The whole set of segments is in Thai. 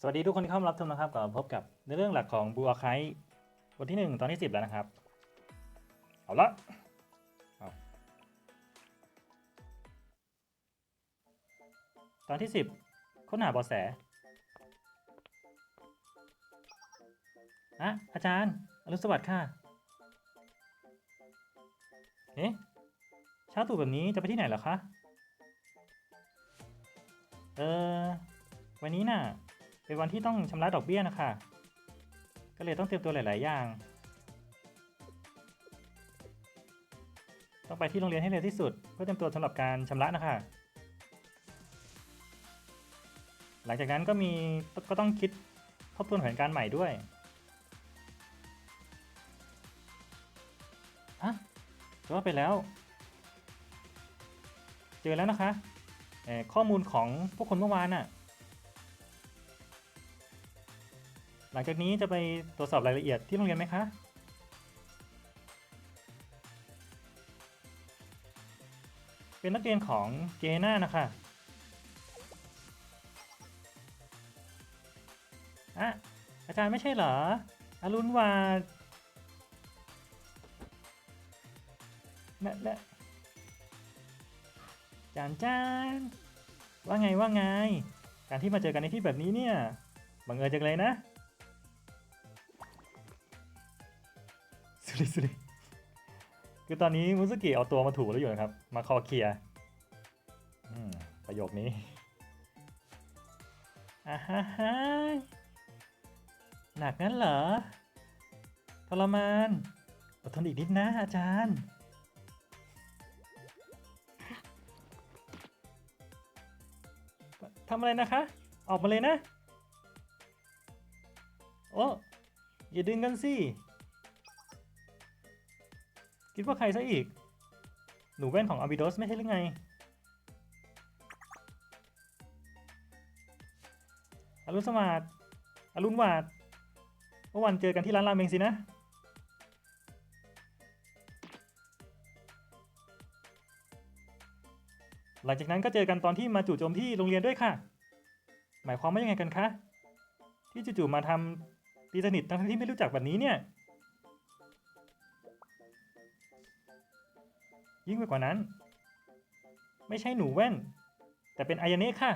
สวัสดีทุกคนที่เข้ามารับชมนะครับกลับมาพบกับในเรื่องหลักของบูอาไคบทที่ 1 ตอนที่ 10 แล้วนะครับ เอาละเอาตอนที่ 10 ค้นหาเบาะแสอะอาจารย์อรุณสวัสดิ์ค่ะเอ๊ะเช้าตู่แบบนี้จะไปที่ไหนเหรอคะ เออวันนี้น่ะ เป็นวันที่ต้องชำระดอกเบี้ยนะคะ ก็เลยต้องเตรียมตัวหลาย ๆ อย่าง ต้องไปที่โรงเรียนให้เร็วที่สุด เพื่อเตรียมตัวสำหรับการชำระนะคะ หลังจากนั้นก็มีก็ต้องคิดทบทวนแผนการใหม่ด้วยอะจะว่าไปแล้ว เจอแล้วนะคะเอ่อข้อมูลของพวกคนเมื่อวานน่ะ หลังจากนี้จะไปตรวจสอบรายละเอียดที่โรงเรียนไหมคะ เป็นนักเรียนของเจน่านะคะอะอาจารย์ไม่ใช่เหรอ อรุณวาและและจานจานว่าไงว่าไง การที่มาเจอกันในที่แบบนี้เนี่ย บังเอิญจังเลยนะ ริสริคือตอนนี้มุสกิเอาตัวมาถูแล้วอยู่นะครับ มาคอเคลียประโยคนี้อ่าฮะฮะหนักงั้นเหรอทรมานอดทนอีกนิดนะอาจารย์ ทำอะไรนะคะ ออกมาเลยนะ โอ้อย่าดึงกันสิ คิดว่าใครซะอีก หนูแว่นของอาบิโดสไม่ใช่หรือไง อรุณสวัสดิ์อรุณวาดเมื่อวันเจอกันที่ร้านราเมงสินะ หลังจากนั้นก็เจอกันตอนที่มาจู่โจมที่โรงเรียนด้วยค่ะ หมายความว่ายังไงกันคะ ที่จู่ๆมาทำตีสนิททั้งที่ไม่รู้จักแบบนี้เนี่ย ยิ่งไปกว่านั้น ไม่ใช่หนูแว่น แต่เป็นอายเนะค่ะ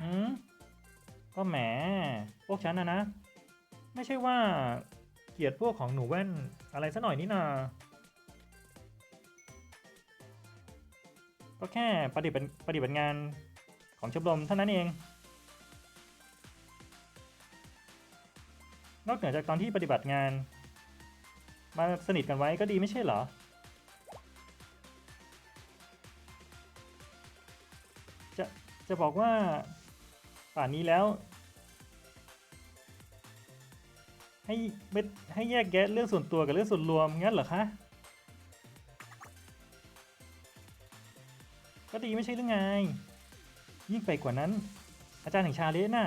หืมก็แหม พวกฉันนะนะ ไม่ใช่ว่า เกลียดพวกของหนูแว่นอะไรซะหน่อยนี่นาก็แค่ปฏิบัติปฏิบัติงานของชมรมเท่านั้นเอง นอกเหนือจากตอนที่ปฏิบัติงาน มาสนิทกันไว้ก็ดีไม่ใช่เหรอ จะจะบอกว่าป่านนี้แล้ว ให้เม็ดให้แยกแยะเรื่องส่วนตัวกับเรื่องส่วนรวมงั้นเหรอคะก็ดีไม่ใช่หรือไง ยิ่งไปกว่านั้น อาจารย์แห่งชาเลน่ะ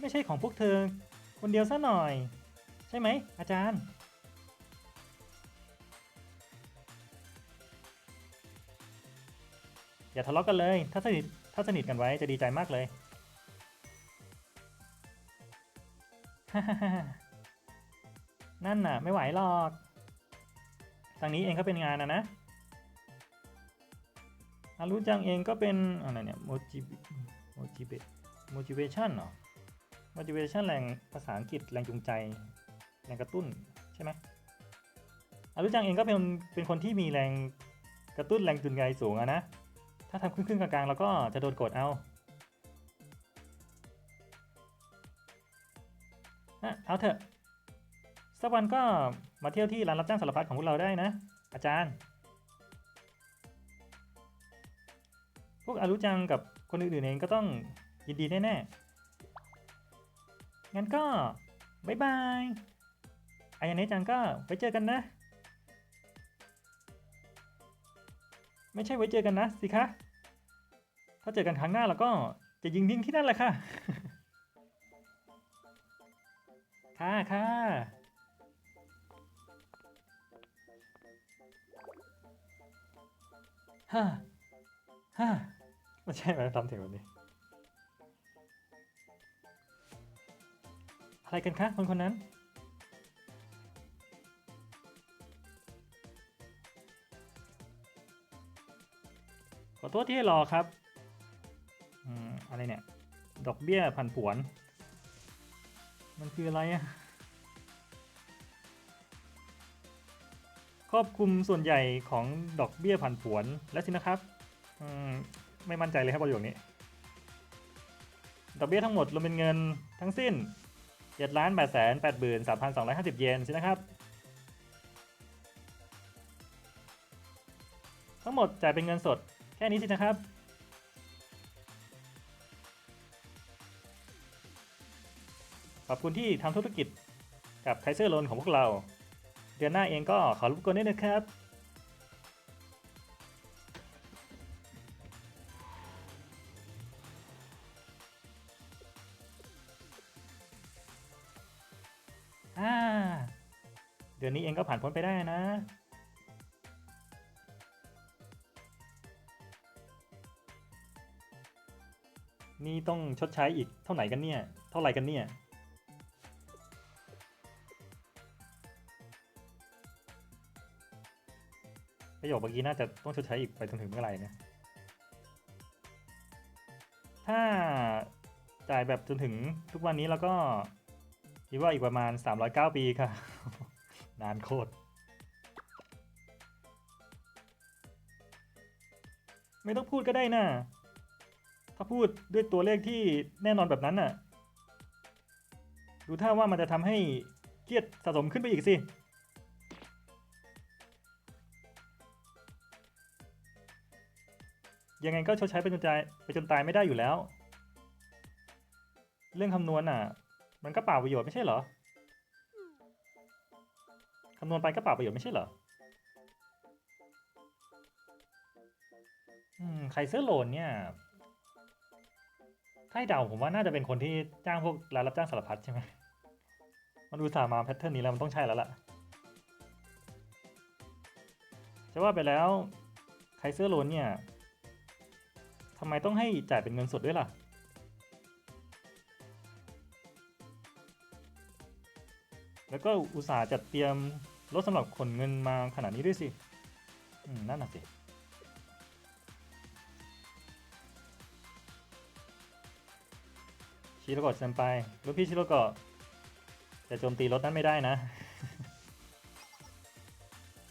ไม่ใช่ของพวกเธอ คนเดียวซะหน่อย ใช่ไหม อาจารย์ อย่าทะเลาะกันเลย ถ้าสนิทถ้าสนิทกันไว้จะดีใจมากเลยนั่นน่ะ ไม่ไหวหรอกทางนี้เองก็เป็นงานนะนะอารุจังเองก็เป็นอะไรเนี่ย motiv motivate motivation เหรอ motivation แรงภาษาอังกฤษแรงจูงใจ แรงกระตุ้นใช่ไหมอารุจังเองก็เป็นเป็นคนที่มีแรงกระตุ้นแรงจูงใจสูงอะนะ ถ้าทำครึ่งๆกลางๆ แล้วก็จะโดนกดเอาอะเอาเถอะ สักวันก็มาเที่ยวที่ร้านรับจ้างสารพัดของพวกเราได้นะ อาจารย์ พวกอารุจังกับคนอื่นๆเองก็ต้องยินดีแน่ๆ งั้นก็บายบายอายาเนะจังก็ไว้เจอกันนะ ไม่ใช่ไว้เจอกันนะสิคะ ถ้าเจอกันครั้งหน้าเราก็จะยิงทิ้งที่นั่นแหละค่ะค่ะค่ะฮ่าฮ่าไม่ใช่ไหมทำเสียงแบบนี้อะไรกันคะคนคนนั้น ขอโทษที่ให้รอครับ อะไรเนี่ย ดอกเบี้ยผันผวน มันคืออะไรอะครอบคลุมส่วนใหญ่ของดอกเบี้ยผันผวนแล้วสินะครับมไม่มั่นใจเลยครับประโยคนี้ ดอกเบี้ยทั้งหมดรวมเป็นเงินทั้งสิ้น7ล้าน8แสน8หมื่น3,250 เยนสินะครับ ทั้งหมดจ่ายเป็นเงินสดแค่นี้สินะครับ อบคุณที่ทำธุรกิจกับไคเซอร์โลนของพวกเรา เดือนหน้าเองก็ขอรบกวนด้วยนะครับ อ่า เดือนนี้เองก็ผ่านพ้นไปได้นะนี่ต้องชดใช้อีกเท่าไหร่กันเนี่ย เท่าไหร่กันเนี่ย ประโยคเมื่อกี้น่าจะต้องชดใช้อีกไปจนถึงเมื่อไหร่นะ ถ้าจ่ายแบบจนถึงทุกวันนี้แล้วก็คิดว่าอีกประมาณ 309 ปีค่ะ นานโคตร ไม่ต้องพูดก็ได้นะถ้าพูดด้วยตัวเลขที่แน่นอนแบบนั้นน่ะ ดูท่าว่ามันจะทำให้เครียดสะสมขึ้นไปอีกสิ ยังไงก็ชดใช้ไปจนตายไปจนตายไม่ได้อยู่แล้ว เรื่องคำนวณน่ะ มันก็เปล่าประโยชน์ไม่ใช่เหรอคำนวณไปก็เปล่าประโยชน์ไม่ใช่เหรออืมไคเซอร์โลนเนี่ย ถ้าให้เดาผมว่าน่าจะเป็นคนที่จ้างพวกร้านรับจ้างสารพัดใช่ไหม มันดูสาห์มาแพทเทิร์นนี้แล้วมันต้องใช่แล้วล่ะ จะว่าไปแล้วไคเซอร์โลนเนี่ย ทำไมต้องให้จ่ายเป็นเงินสดด้วยล่ะ แล้วก็อุตส่าห์จัดเตรียมรถสำหรับขนเงินมาขนาดนี้ด้วยสิ อืม นั่นน่ะสิ ชิโรโกะเซนไปลูกพี่ชิโรโกะจะโจมตีรถนั้นไม่ได้นะ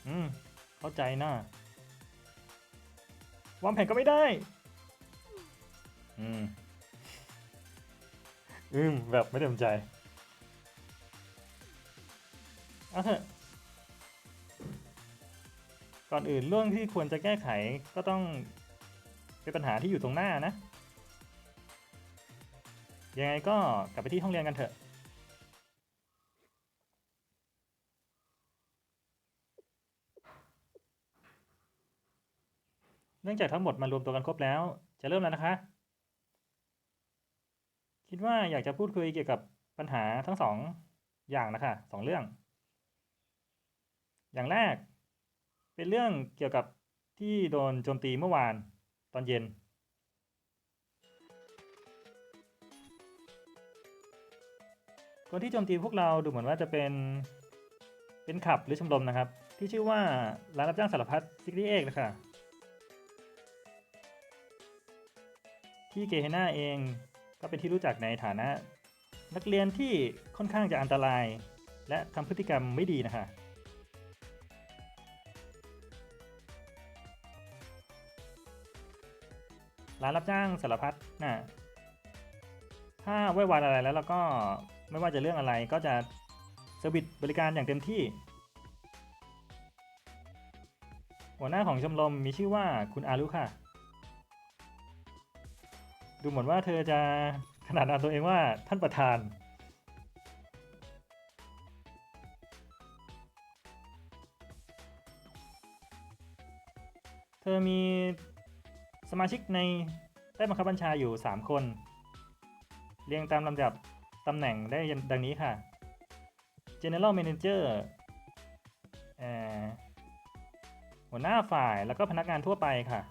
อืม เข้าใจนะวางแผนก็ไม่ได้ อืม อืม แบบไม่เต็มใจเอาเถอะก่อนอื่นเรื่องที่ควรจะแก้ไขก็ต้องเป็นปัญหาที่อยู่ตรงหน้านะ ยังไงก็กลับไปที่ห้องเรียนกันเถอะ เนื่องจากทั้งหมดมารวมตัวกันครบแล้ว จะเริ่มแล้วนะคะ คิดว่าอยากจะพูดคุยเกี่ยวกับปัญหาทั้งสองอย่างนะคะสองเรื่อง อย่างแรก เป็นเรื่องเกี่ยวกับที่โดนโจมตีเมื่อวานตอนเย็น คนที่โจมตีพวกเราดูเหมือนว่าจะเป็น เป็นขับหรือชมรมนะครับ ที่ชื่อว่าร้านรับจ้างสารพัดซิกซี่เอกนะคะที่เกเฮนาเอง ก็เป็นที่รู้จักในฐานะ นักเรียนที่ค่อนข้างจะอันตราย และทำพฤติกรรมไม่ดีนะคะร้านรับจ้างสารพัดนะถ้าไว้วานอะไรแล้วเราก็ไม่ว่าจะเรื่องอะไรก็จะเซอร์วิสบริการอย่างเต็มที่ หัวหน้าของชมรมมีชื่อว่าคุณอารุค่ะ ดูเหมือนว่าเธอจะขนาดนามตัวเองว่าท่านประธาน เธอมีสมาชิกในใต้บังคับบัญชาอยู่ 3 คน เรียงตามลำดับตำแหน่งได้ดังนี้ค่ะ General Manager หัวหน้าฝ่ายแล้วก็พนักงานทั่วไปค่ะ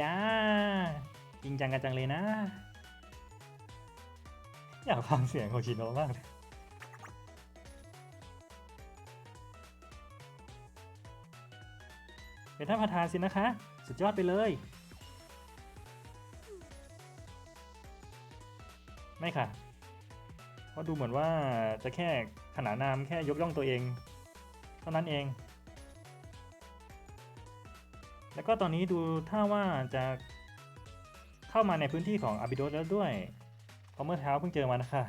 ย่าจริงจังกันจังเลยนะ อยากฟังเสียงของชิโนะมากเลยเป็นท่านประธานสินะคะ สุดยอดไปเลย ไม่ค่ะ เพราะดูเหมือนว่าจะแค่ขนานนามแค่ยกย่องตัวเอง เท่านั้นเอง แล้วก็ตอนนี้ดูถ้าว่าจะเข้ามาในพื้นที่ของอาบิโดสแล้วด้วยเพราะเมื่อเช้าเพิ่งเจอมานะคะ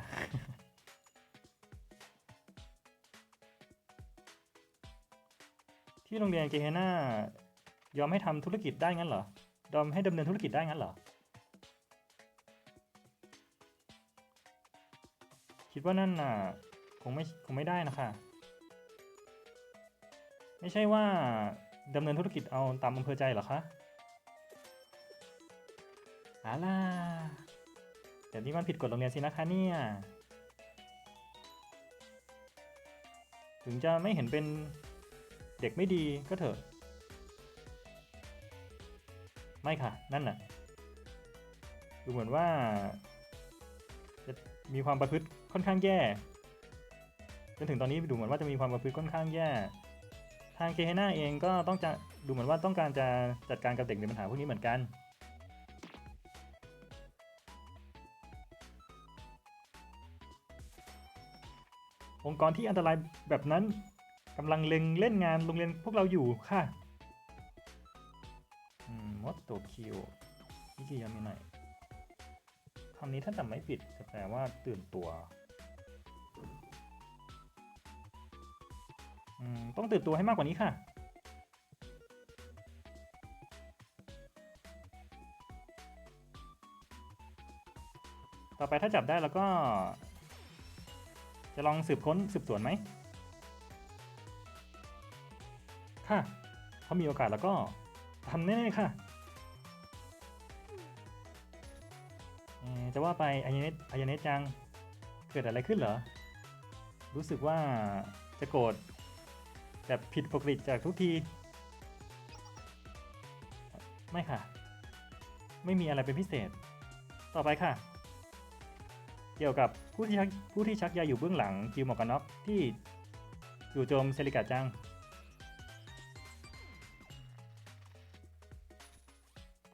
ที่โรงเรียนเกเฮนายอมให้ทำธุรกิจได้งั้นเหรอยอมให้ดำเนินธุรกิจได้งั้นเหรอคิดว่านั่นน่ะคงไม่คงไม่ได้นะคะ ไม่ใช่ว่า ดำเนินธุรกิจเอาตามอำเภอใจเหรอคะอาล่ะเดี๋ยวนี้มันผิดกฎโรงเรียนสินะคะเนี่ย ถึงจะไม่เห็นเป็นเด็กไม่ดีก็เถอะ ไม่ค่ะ นั่นน่ะ ดูเหมือนว่า จะมีความประพฤติค่อนข้างแย่ จนถึงตอนนี้ดูเหมือนว่าจะมีความประพฤติค่อนข้างแย่ ทางเคเฮนาเองก็ต้องจะดูเหมือนว่าต้องการจะจัดการกับเด็กมีปัญหาพวกนี้เหมือนกัน องค์กรที่อันตรายแบบนั้นกำลังเล็งเล่นงานโรงเรียนพวกเราอยู่ค่ะอืมมดตัวคิวนี่คือยังมีหน่อยคำนี้ถ้าจำไม่ผิดจะแปลว่าตื่นตัว มต้องตื่นตัวให้มากกว่านี้ค่ะ ต่อไปถ้าจับได้แล้วก็ จะลองสืบค้นสืบสวนไหม ค่ะ ถ้ามีโอกาสแล้วก็ทำแน่ๆค่ะเอ่อจะว่าไปอายเนตอายเนตจัง เกิดอะไรขึ้นเหรอ รู้สึกว่าจะโกรธ แบบผิดปกติจากทุกที ไม่ค่ะ ไม่มีอะไรเป็นพิเศษ ต่อไปค่ะ เกี่ยวกับผู้ที่ชักผู้ที่ชักใยอยู่เบื้องหลังกิวหมอกกันน็อกที่จู่โจมเซริกาจัง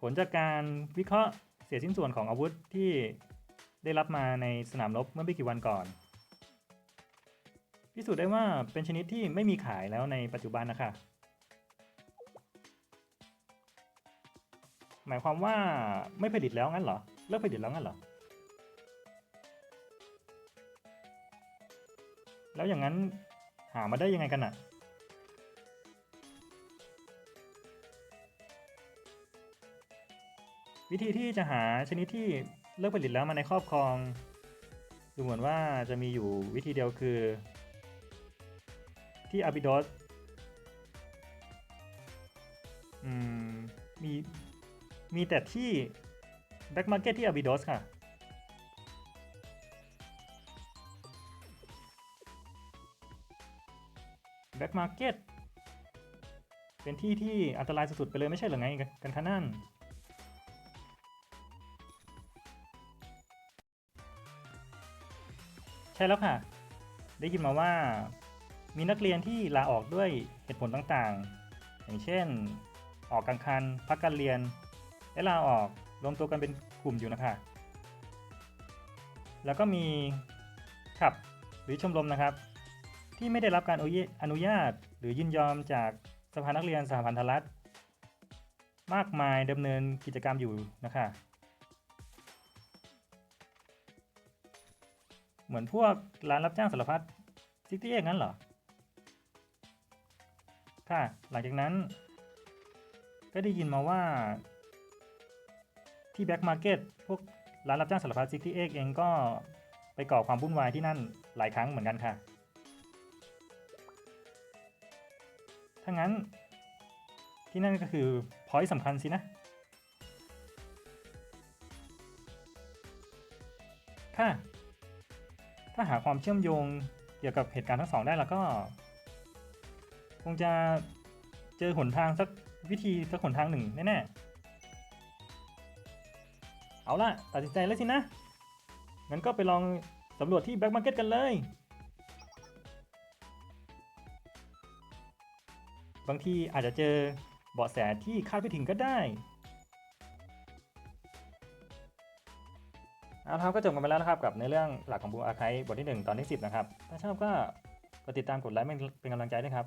ผลจากการวิเคราะห์เสียชิ้นส่วนของอาวุธที่ได้รับมาในสนามรบเมื่อไม่กี่วันก่อน พิสูจน์ได้ว่าเป็นชนิดที่ไม่มีขายแล้วในปัจจุบันนะคะหมายความว่าไม่ผลิตแล้วงั้นเหรอเลิกผลิตแล้วงั้นเหรอแล้วอย่างนั้นหามาได้ยังไงกันอะวิธีที่จะหาชนิดที่เลิกผลิตแล้วมาในครอบครอง ดูเหมือนว่าจะมีอยู่วิธีเดียวคือ ที่อาบิดอสอืมมีมีแต่ที่แบ็กมาร์เก็ตที่อาบิดอสค่ะ แบ็กมาร์เก็ตเป็นที่ที่อันตรายสุดๆไปเลยไม่ใช่หรือไงกันคะนั่นใช่แล้วค่ะ ได้ยินมาว่า มีนักเรียนที่ลาออกด้วยเหตุผลต่างๆ อย่างเช่น ออกกลางคัน พักการเรียน และลาออกรวมตัวกันเป็นกลุ่มอยู่นะคะ แล้วก็มีขับหรือชมรมนะครับ ที่ไม่ได้รับการอนุญาตหรือยินยอมจากสภานักเรียนสหพันธรัฐมากมายดำเนินกิจกรรมอยู่นะคะ เหมือนพวกร้านรับจ้างสารพัดซิกตี้เอกงั้นเหรอ ค่ะ หลังจากนั้น ก็ได้ยินมาว่า ที่แบ็กมาร์เก็ตพวกร้านรับจ้างสารพัดซิกตี้เอกเองก็ไปก่อความวุ่นวายที่นั่นหลายครั้งเหมือนกันค่ะ ถ้างั้นที่นั่นก็คือพอยต์สำคัญสินะ ค่ะ ถ้าหาความเชื่อมโยงเกี่ยวกับเหตุการณ์ทั้งสองได้แล้วก็ คงจะเจอหนทางสักวิธีสักหนทางหนึ่งแน่เอาล่ะ ตัดสินใจแล้วสินะ งั้นก็ไปลองสำรวจที่แบ็กมาร์เก็ตกันเลย บางทีอาจจะเจอเบาะแสที่คาดไม่ถึงก็ได้เอาครับก็จบกันไปแล้วนะครับกับในเรื่องหลักของบูอาไคบทที่ 1 ตอนที่ 10 นะครับ ถ้าชอบก็กดติดตามกดไลค์เป็นกำลังใจด้วยครับ